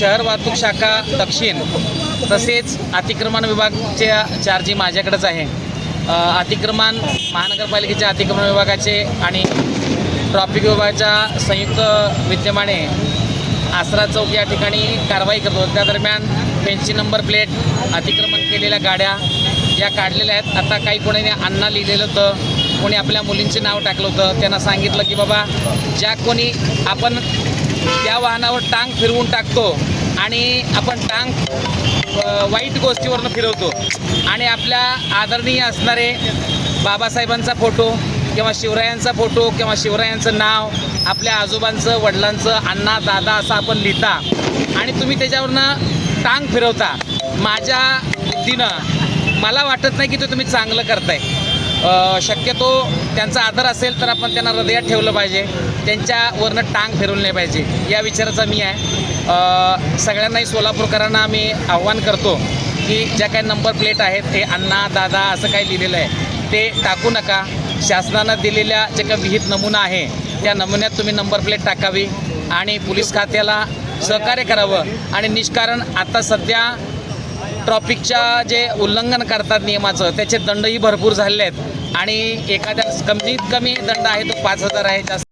शहर वाहतूक शाखा दक्षिण तसेच अतिक्रमण विभागच्या चार्जी माझ्याकडेच आहे. अतिक्रमण महानगरपालिकेच्या अतिक्रमण विभागाचे आणि ट्रॉफिक विभागाच्या संयुक्त विद्यमाने आसरा चौक या ठिकाणी कारवाई करतो त्या दरम्यान त्यांची नंबर प्लेट अतिक्रमण केलेल्या गाड्या या काढलेल्या आहेत. आता काही कोणीने अण्णा लिहिलेलं होतं कोणी आपल्या मुलींचे नाव टाकलं होतं. त्यांना सांगितलं की बाबा ज्या कोणी आपण त्या वाहनावर टांग फिरवून टाकतो आणि आपण टांग वाईट गोष्टीवरनं फिरवतो. आणि आपल्या आदरणीय असणारे बाबासाहेबांचा फोटो किंवा शिवरायांचा फोटो किंवा शिवरायांचं नाव आपल्या आजोबांचं वडिलांचं अण्णा दादा असं आपण लिहिता. आणि तुम्ही त्याच्यावरनं टांग फिरवता. माझ्या बुद्धीनं मला वाटत नाही की ते तुम्ही चांगलं करताय. शक्यतो त्यांचा आदर असेल तर आपण त्यांना हृदयात ठेवलं पाहिजे. त्यांच्यावरनं टांग फिरवलं नाही पाहिजे. या विचाराचा मी आहे. सगळ्यांनाही सोलापूरकरांना आम्ही आव्हान करतो की ज्या काही नंबर प्लेट आहेत ते अण्णा दादा असं काही लिहिलेलं आहे ते टाकू नका. शासनानं दिलेल्या जे काही विहित नमुना आहे त्या नमुन्यात तुम्ही नंबर प्लेट टाकावी आणि पोलीस खात्याला सहकार्य करावं. आणि निष्कारण आता सध्या ट्रॉफिकच्या जे उल्लंघन करतात नियमाचं त्याचे दंडही भरपूर झालेले आहेत. आणि एखाद्या कमीत कमी दंड आहे तो पाच हजार आहे जास्त